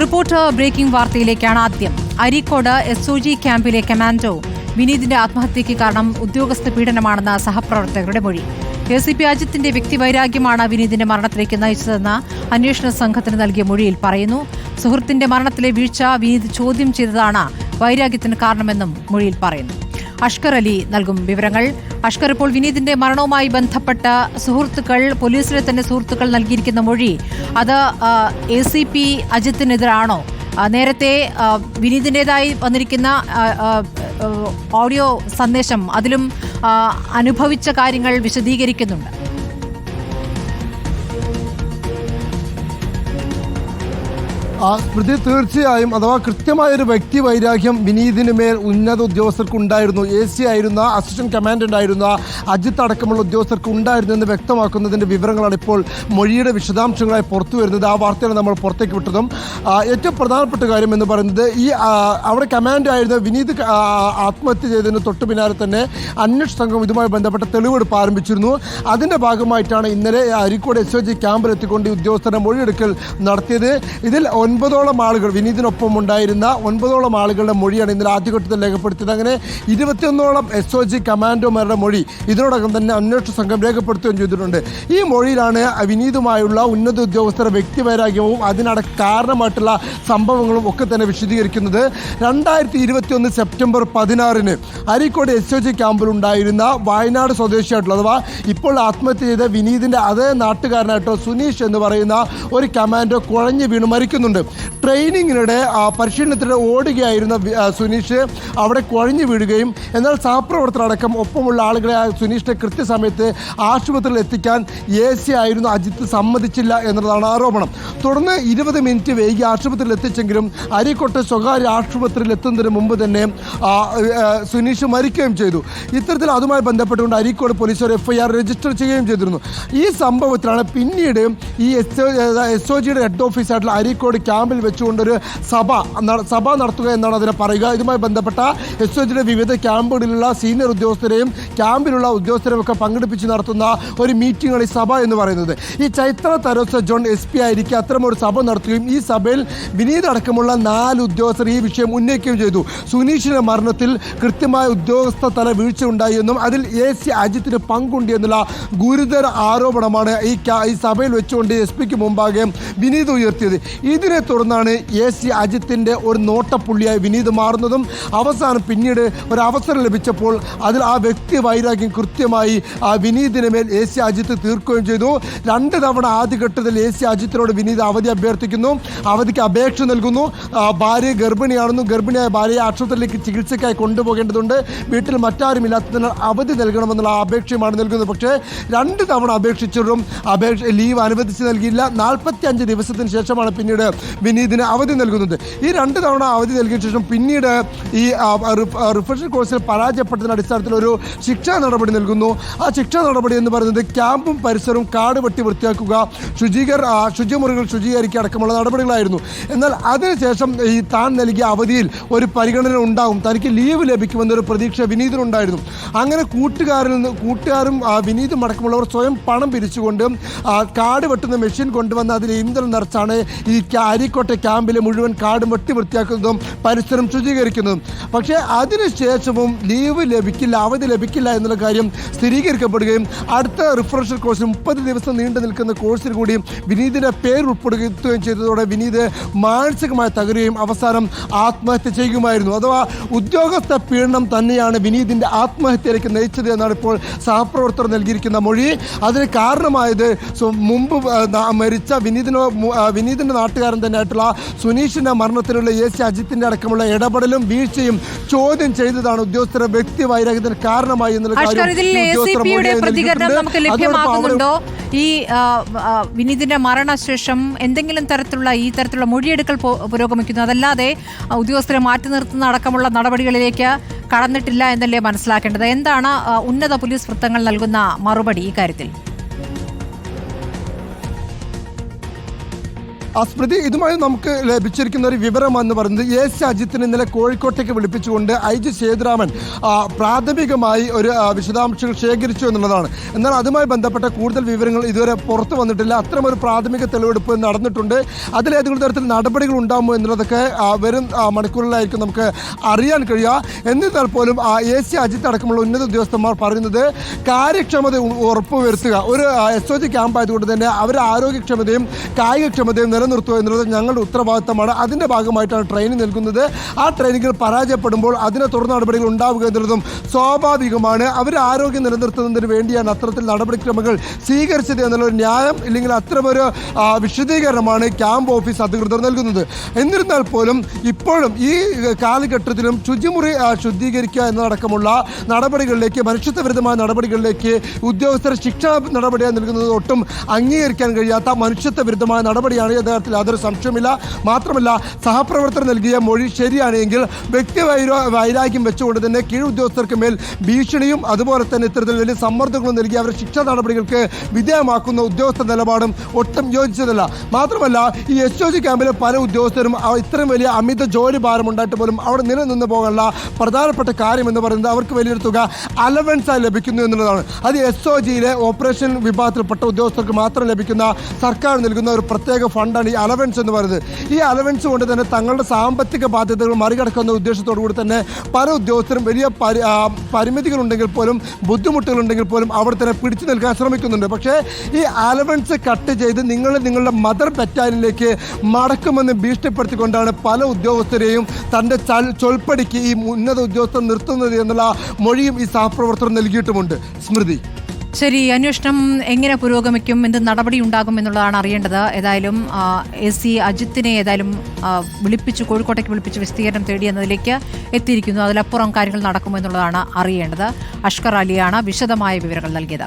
Reporter breaking വാർത്തയിലേക്കാണ് ആദ്യം. Areekode S O G ക്യാമ്പിലെ കമാൻഡോ വിനീതിന്റെ ആത്മഹത്യയ്ക്ക് കാരണം ഉദ്യോഗസ്ഥ പീഡനമാണെന്ന സഹപ്രവർത്തകരുടെ മൊഴി. എ സി പി അജിത്തിന്റെ വ്യക്തിവൈരാഗ്യമാണ് വിനീതിന്റെ മരണത്തിലേക്ക് നയിച്ചതെന്ന് അന്വേഷണ സംഘത്തിന് നൽകിയ മൊഴിയിൽ പറയുന്നു. സുഹൃത്തിന്റെ മരണത്തിലെ വീഴ്ച വിനീത് ചോദ്യം ചെയ്തതാണ് വൈരാഗ്യത്തിന് കാരണമെന്നും മൊഴിയിൽ പറയുന്നു. അഷ്കർ അലി നൽകും വിവരങ്ങൾ. അഷ്കർ ഇപ്പോൾ വിനീതിന്റെ മരണവുമായി ബന്ധപ്പെട്ട സുഹൃത്തുക്കൾ പോലീസിലെ തന്നെ സുഹൃത്തുക്കൾ നൽകിയിരിക്കുന്ന മൊഴി. അത് എ സി പി അജിത്തിനെതിരാണോ? നേരത്തെ വിനീതിന്റെതായി വന്നിരിക്കുന്ന ഓഡിയോ സന്ദേശം അതിലും അനുഭവിച്ച കാര്യങ്ങൾ വിശദീകരിക്കുന്നുണ്ട്. ആ സ്മൃതി തീർച്ചയായും അഥവാ കൃത്യമായ ഒരു വ്യക്തി വൈരാഗ്യം വിനീതിന് മേൽ ഉന്നത ഉദ്യോഗസ്ഥർക്ക് ഉണ്ടായിരുന്നു. എ സി ആയിരുന്ന അസിസ്റ്റന്റ് കമാൻഡന്റ് ആയിരുന്ന അജിത്ത് അടക്കമുള്ള ഉദ്യോഗസ്ഥർക്ക് ഉണ്ടായിരുന്നു എന്ന് വ്യക്തമാക്കുന്നതിന്റെ വിവരങ്ങളാണ് ഇപ്പോൾ മൊഴിയുടെ വിശദാംശങ്ങളായി പുറത്തു വരുന്നത്. ആ വാർത്തയാണ് നമ്മൾ പുറത്തേക്ക് വിട്ടതും. ഏറ്റവും പ്രധാനപ്പെട്ട കാര്യം എന്ന് പറയുന്നത് ഈ അവിടെ കമാൻഡ് ആയിരുന്ന വിനീത് ആത്മഹത്യ ചെയ്തതിന് തൊട്ടു പിന്നാലെ തന്നെ അന്വേഷണ സംഘം ഇതുമായി ബന്ധപ്പെട്ട തെളിവെടുപ്പ് ആരംഭിച്ചിരുന്നു. അതിന്റെ ഭാഗമായിട്ടാണ് ഇന്നലെ അരിക്കോട് എസ് ഒ ജി ക്യാമ്പിലെത്തിക്കൊണ്ട് ഉദ്യോഗസ്ഥരുടെ മൊഴിയെടുക്കൽ നടത്തിയത്. ഇതിൽ ഒൻപതോളം ആളുകൾ വിനീതിനൊപ്പം ഉണ്ടായിരുന്ന ഒൻപതോളം ആളുകളുടെ മൊഴിയാണ് ഇന്നലെ ആദ്യഘട്ടത്തിൽ രേഖപ്പെടുത്തിയത്. അങ്ങനെ ഇരുപത്തിയൊന്നോളം എസ് ഒ ജി കമാൻഡോമാരുടെ മൊഴി ഇതിനോടകം തന്നെ അന്വേഷണ സംഘം രേഖപ്പെടുത്തുകയും ചെയ്തിട്ടുണ്ട്. ഈ മൊഴിയിലാണ് വിനീതുമായുള്ള ഉന്നത ഉദ്യോഗസ്ഥരുടെ വ്യക്തിവൈരാഗ്യവും അതിനട കാരണമായിട്ടുള്ള സംഭവങ്ങളും ഒക്കെ തന്നെ വിശദീകരിക്കുന്നത്. രണ്ടായിരത്തി ഇരുപത്തിയൊന്ന് സെപ്റ്റംബർ പതിനാറിന് അരീക്കോട് എസ് ഒ ജി ക്യാമ്പിലുണ്ടായിരുന്ന വയനാട് സ്വദേശിയായിട്ടുള്ള അഥവാ ഇപ്പോൾ ആത്മഹത്യ ചെയ്ത വിനീതിന്റെ അതേ നാട്ടുകാരനായിട്ടുള്ള സുനീഷ് എന്ന് പറയുന്ന ഒരു കമാൻഡോ കുഴഞ്ഞു വീണ് മരിക്കുന്നുണ്ട്. ട്രെയിനിങ്ങിനിടെ ആ, പരിശീലനത്തിനിടെ ഓടുകയായിരുന്ന സുനീഷ് അവിടെ കുഴഞ്ഞു വീഴുകയും എന്നാൽ സഹപ്രവർത്തകരടക്കം ഒപ്പമുള്ള ആളുകളെ സുനീഷിനെ കൃത്യസമയത്ത് ആശുപത്രിയിൽ എത്തിക്കാൻ എ സി ആയിരുന്നു അജിത്ത് സമ്മതിച്ചില്ല എന്നതാണ് ആരോപണം. തുടർന്ന് ഇരുപത് മിനിറ്റ് വൈകി ആശുപത്രിയിൽ എത്തിച്ചെങ്കിലും അരിക്കോട്ടെ സ്വകാര്യ ആശുപത്രിയിൽ എത്തുന്നതിന് മുമ്പ് തന്നെ സുനീഷ് മരിക്കുകയും ചെയ്തു. ഇത്തരത്തിൽ അതുമായി ബന്ധപ്പെട്ടുകൊണ്ട് അരീക്കോട് പോലീസ് ഒരു എഫ് ഐ ആർ രജിസ്റ്റർ ചെയ്യുകയും ചെയ്തിരുന്നു. ഈ സംഭവത്തിലാണ് പിന്നീട് ഈ എസ് എസ് ഒ ജിയുടെ ഹെഡ് ഓഫീസായിട്ടുള്ള അരീക്കോട് ക്യാമ്പിൽ വെച്ചുകൊണ്ടൊരു സഭ സഭ നടത്തുക എന്നാണ് അതിനെ പറയുക. ഇതുമായി ബന്ധപ്പെട്ട എസ് ജിയുടെ വിവിധ ക്യാമ്പുകളിലുള്ള സീനിയർ ഉദ്യോഗസ്ഥരെയും ക്യാമ്പിലുള്ള ഉദ്യോഗസ്ഥരെയും ഒക്കെ പങ്കെടുപ്പിച്ച് നടത്തുന്ന ഒരു മീറ്റിംഗാണ് ഈ സഭ എന്ന് പറയുന്നത്. ഈ Chaithra Teresa John S P ആയിരിക്കും അത്തരമൊരു സഭ നടത്തുകയും ഈ സഭയിൽ വിനീത് അടക്കമുള്ള നാല് ഉദ്യോഗസ്ഥർ ഈ വിഷയം ഉന്നയിക്കുകയും ചെയ്തു. സുനീഷിന്റെ മരണത്തിൽ കൃത്യമായ ഉദ്യോഗസ്ഥ തല വീഴ്ച ഉണ്ടായി എന്നും അതിൽ എ സി അജിത്തിന് പങ്കുണ്ട് എന്നുള്ള ഗുരുതര ആരോപണമാണ് ഈ ഈ സഭയിൽ വെച്ചുകൊണ്ട് എസ് പിക്ക് മുമ്പാകെ വിനീത് ഉയർത്തിയത്. ഇതിനെ തുടർന്നാണ് എ സി അജിത്തിന്റെ ഒരു നോട്ടപ്പുള്ളിയായി വിനീത് മാറുന്നതും അവസാനം പിന്നീട് ഒരു അവസരം ലഭിച്ചപ്പോൾ അതിൽ ആ വ്യക്തി വൈരാഗ്യം കൃത്യമായി ആ വിനീതിന് മേൽ എ സി അജിത്ത് തീർക്കുകയും ചെയ്തു. രണ്ട് തവണ ആദ്യഘട്ടത്തിൽ എ സി അജിത്തിനോട് വിനീത് അവധി അഭ്യർത്ഥിക്കുന്നു. അവധിക്ക് അപേക്ഷ നൽകുന്നു. ഭാര്യ ഗർഭിണിയാണെന്നു ഗർഭിണിയായ ഭാര്യയെ ആശുപത്രിയിലേക്ക് ചികിത്സയ്ക്കായി കൊണ്ടുപോകേണ്ടതുണ്ട്. വീട്ടിൽ മറ്റാരുമില്ലാത്തതിനാൽ അവധി നൽകണമെന്നുള്ള അപേക്ഷയുമാണ് നൽകുന്നത്. പക്ഷേ രണ്ട് തവണ അപേക്ഷിച്ചിട്ടും അപേക്ഷ ലീവ് അനുവദിച്ച് നൽകിയില്ല. നാൽപ്പത്തി അഞ്ച് ദിവസത്തിന് ശേഷമാണ് പിന്നീട് വിനീതിന് അവധി നൽകുന്നത് ഈ രണ്ട് തവണ അവധി നൽകിയ ശേഷം പിന്നീട് ഈ റിഫ്രഷർ കോഴ്സിൽ പരാജയപ്പെട്ടതിന് അടിസ്ഥാനത്തിൽ ഒരു ശിക്ഷാ നടപടി നൽകുന്നു. ആ ശിക്ഷാ നടപടി എന്ന് പറയുന്നത് ക്യാമ്പും പരിസരവും കാട് വെട്ടി വൃത്തിയാക്കുക ശുചീകര ശുചിമുറികൾ ശുചീകരിക്കുക അടക്കമുള്ള നടപടികളായിരുന്നു. എന്നാൽ അതിനുശേഷം ഈ താൻ നൽകിയ അവധിയിൽ ഒരു പരിഗണന ഉണ്ടാകും തനിക്ക് ലീവ് ലഭിക്കുമെന്നൊരു പ്രതീക്ഷ വിനീതിനുണ്ടായിരുന്നു. അങ്ങനെ കൂട്ടുകാരിൽ നിന്ന് കൂട്ടുകാരും വിനീതും അടക്കമുള്ളവർ സ്വയം പണം പിരിച്ചുകൊണ്ട് കാട് വെട്ടുന്ന മെഷീൻ കൊണ്ടുവന്ന് അതിൽ ഇന്ധനം നിറച്ചാണ് ഈ അരീക്കോട്ടെ ക്യാമ്പിലെ മുഴുവൻ കാടും വെട്ടി വൃത്തിയാക്കുന്നതും പരിസരം ശുചീകരിക്കുന്നതും. പക്ഷേ അതിനുശേഷവും ലീവ് ലഭിക്കില്ല അവധി ലഭിക്കില്ല എന്നുള്ള കാര്യം സ്ഥിരീകരിക്കപ്പെടുകയും അടുത്ത റിഫ്രഷർ കോഴ്സ് മുപ്പത് ദിവസം നീണ്ടു നിൽക്കുന്ന കോഴ്സിൽ കൂടി വിനീതിന്റെ പേര് ഉൾപ്പെടുത്തുകയും ചെയ്തതോടെ വിനീത് മാനസികമായി തകരുകയും അവസാനം ആത്മഹത്യ ചെയ്യുമായിരുന്നു. അഥവാ ഉദ്യോഗസ്ഥ പീഡനം തന്നെയാണ് വിനീതിന്റെ ആത്മഹത്യയിലേക്ക് നയിച്ചത് എന്നാണ് ഇപ്പോൾ സഹപ്രവർത്തകർ നൽകിയിരിക്കുന്ന മൊഴി. അതിന് കാരണമായത് മുമ്പ് മരിച്ച വിനീതിനോ വിനീതിന്റെ നാട്ടുകാരൻ തന്നെയായിട്ടുള്ള സുനീഷിന്റെ മരണത്തിലുള്ള എ സി അജിത്തിന്റെ അടക്കമുള്ള ഇടപെടലും വീഴ്ചയും ചോദ്യം ചെയ്തതാണ് ഉദ്യോഗസ്ഥരുടെ വ്യക്തി വൈരാഗ്യത്തിന് കാരണമായി പ്രതികരണം നമുക്ക് ലഭ്യമാകുന്നുണ്ടോ? ഈ വിനീതിന്റെ മരണശേഷം എന്തെങ്കിലും തരത്തിലുള്ള ഈ തരത്തിലുള്ള മൊഴിയെടുക്കൽ പുരോഗമിക്കുന്നു. അതല്ലാതെ ഉദ്യോഗസ്ഥരെ മാറ്റി നിർത്തുന്ന അടക്കമുള്ള നടപടികളിലേക്ക് കടന്നിട്ടില്ല എന്നല്ലേ മനസ്സിലാക്കേണ്ടത്? എന്താണ് ഉന്നത പോലീസ് വൃത്തങ്ങൾ നൽകുന്ന മറുപടി ഈ സ്മൃതി ഇതുമായി നമുക്ക് ലഭിച്ചിരിക്കുന്ന ഒരു വിവരം എന്ന് പറയുന്നത് എ അജിത്തിന് ഇന്നലെ കോഴിക്കോട്ടേക്ക് വിളിപ്പിച്ചുകൊണ്ട് ഐ ജി സേതുരാമൻ പ്രാഥമികമായി ഒരു വിശദാംശങ്ങൾ ശേഖരിച്ചു എന്നുള്ളതാണ്. എന്നാൽ അതുമായി ബന്ധപ്പെട്ട കൂടുതൽ വിവരങ്ങൾ ഇതുവരെ പുറത്തു വന്നിട്ടില്ല. അത്തരമൊരു പ്രാഥമിക തെളിവെടുപ്പ് നടന്നിട്ടുണ്ട്. അതിലേതെങ്കിലും തരത്തിൽ നടപടികൾ ഉണ്ടാകുമോ എന്നുള്ളതൊക്കെ വരും മണിക്കൂറിലായിരിക്കും നമുക്ക് അറിയാൻ കഴിയുക. എന്നിരുന്നാൽ പോലും എ സി അജിത്ത് അടക്കമുള്ള ഉന്നത ഉദ്യോഗസ്ഥന്മാർ പറയുന്നത് കാര്യക്ഷമത ഉറപ്പുവരുത്തുക. ഒരു എസ് ഒ ജി ക്യാമ്പ് ആയതുകൊണ്ട് തന്നെ അവരുടെ ആരോഗ്യക്ഷമതയും കായികക്ഷമതയും നിലനിർത്തുക എന്നുള്ളത് ഞങ്ങളുടെ ഉത്തരവാദിത്തമാണ്. അതിന്റെ ഭാഗമായിട്ടാണ് ട്രെയിനിങ് നൽകുന്നത് ആ ട്രെയിനിങ്ങിൽ പരാജയപ്പെടുമ്പോൾ അതിനെ തുടർന്ന് നടപടികൾ ഉണ്ടാവുക എന്നുള്ളതും സ്വാഭാവികമാണ്. അവർ ആരോഗ്യം നിലനിർത്തുന്നതിന് വേണ്ടിയാണ് അത്തരത്തിൽ നടപടിക്രമങ്ങൾ സ്വീകരിച്ചത് എന്നുള്ള ഒരു ന്യായം ഇല്ലെങ്കിൽ അത്തരമൊരു വിശദീകരണമാണ് ക്യാമ്പ് ഓഫീസ് അധികൃതർ നൽകുന്നത്. എന്നിരുന്നാൽ പോലും ഇപ്പോഴും ഈ കാലഘട്ടത്തിലും ശുചിമുറി ശുദ്ധീകരിക്കുക എന്നതടക്കമുള്ള നടപടികളിലേക്ക് മനുഷ്യത്വവിരുദ്ധമായ നടപടികളിലേക്ക് ഉദ്യോഗസ്ഥരെ ശിക്ഷാ നടപടിയായി നൽകുന്നത് ഒട്ടും അംഗീകരിക്കാൻ കഴിയാത്ത മനുഷ്യത്വവിരുദ്ധമായ നടപടിയാണ് യഥാർത്ഥത്തിൽ യാതൊരു സംശയമില്ല മാത്രമല്ല സഹപ്രവർത്തകർ നൽകിയ മൊഴി ശരിയാണ് എങ്കിൽ വ്യക്തി വൈര വൈരാഗ്യം വെച്ചുകൊണ്ട് തന്നെ കീഴ് ഉദ്യോഗസ്ഥർക്ക് മേൽ ഭീഷണിയും അതുപോലെ തന്നെ ഇത്തരത്തിൽ വലിയ സമ്മർദ്ദങ്ങളും നൽകി അവരെ ശിക്ഷാ നടപടികൾക്ക് വിധേയമാക്കുന്ന ഉദ്യോഗസ്ഥ നിലപാടും ഒട്ടും യോജിച്ചതല്ല. മാത്രമല്ല ഈ എസ് ഒ ജി ക്യാമ്പിലെ പല ഉദ്യോഗസ്ഥരും ഇത്രയും വലിയ അമിത ജോലി ഭാരം ഉണ്ടായിട്ട് പോലും അവിടെ നിലനിന്ന് പോകാനുള്ള പ്രധാനപ്പെട്ട കാര്യം എന്ന് പറയുന്നത് അവർക്ക് വലിയൊരു തുക അലവൻസ് ആയി ലഭിക്കുന്നു എന്നുള്ളതാണ്. അത് എസ് ഒ ജിയിലെ ഓപ്പറേഷൻ വിഭാഗത്തിൽപ്പെട്ട ഉദ്യോഗസ്ഥർക്ക് മാത്രം ലഭിക്കുന്ന സർക്കാർ നൽകുന്ന ഒരു പ്രത്യേക ഫണ്ടാണ് ഈ അലവൻസ് എന്ന് പറയുന്നത്. ഈ അലവൻസ് കൊണ്ട് തന്നെ തങ്ങളുടെ സാമ്പത്തിക ബാധ്യതകൾ മറികടക്കുന്ന ഉദ്ദേശത്തോടു കൂടി തന്നെ പല ഉദ്യോഗസ്ഥരും വലിയ പരി പരിമിതികളുണ്ടെങ്കിൽ പോലും ബുദ്ധിമുട്ടുകളുണ്ടെങ്കിൽ പോലും അവിടെ തന്നെ പിടിച്ചു നിൽക്കാൻ ശ്രമിക്കുന്നുണ്ട്. പക്ഷേ ഈ അലവൻസ് കട്ട് ചെയ്ത് നിങ്ങൾ നിങ്ങളുടെ മദർ ബറ്റാലിയനിലേക്ക് മടക്കുമെന്ന് ഭീഷണിപ്പെടുത്തിക്കൊണ്ടാണ് പല ഉദ്യോഗസ്ഥരെയും തന്റെ ചൽ ചൊൽപ്പടിക്ക് ഈ ഉന്നത ഉദ്യോഗസ്ഥർ നിർത്തുന്നത് എന്നുള്ള മൊഴിയും ഈ സഹപ്രവർത്തകർ നൽകിയിട്ടുമുണ്ട്. സ്മൃതി. ശരി അന്വേഷണം എങ്ങനെ പുരോഗമിക്കും? എന്ത് നടപടി ഉണ്ടാകും എന്നുള്ളതാണ് അറിയേണ്ടത്. ഏതായാലും എ സി അജിത്തിനെ ഏതായാലും വിളിപ്പിച്ച് കോഴിക്കോട്ടേക്ക് വിളിപ്പിച്ച് വിശദീകരണം തേടി എന്നതിലേക്ക് എത്തിയിരിക്കുന്നു. അതിലപ്പുറം കാര്യങ്ങൾ നടക്കുമെന്നുള്ളതാണ് അറിയേണ്ടത്. അഷ്കർ അലിയാണ് വിശദമായ വിവരങ്ങൾ നൽകിയത്.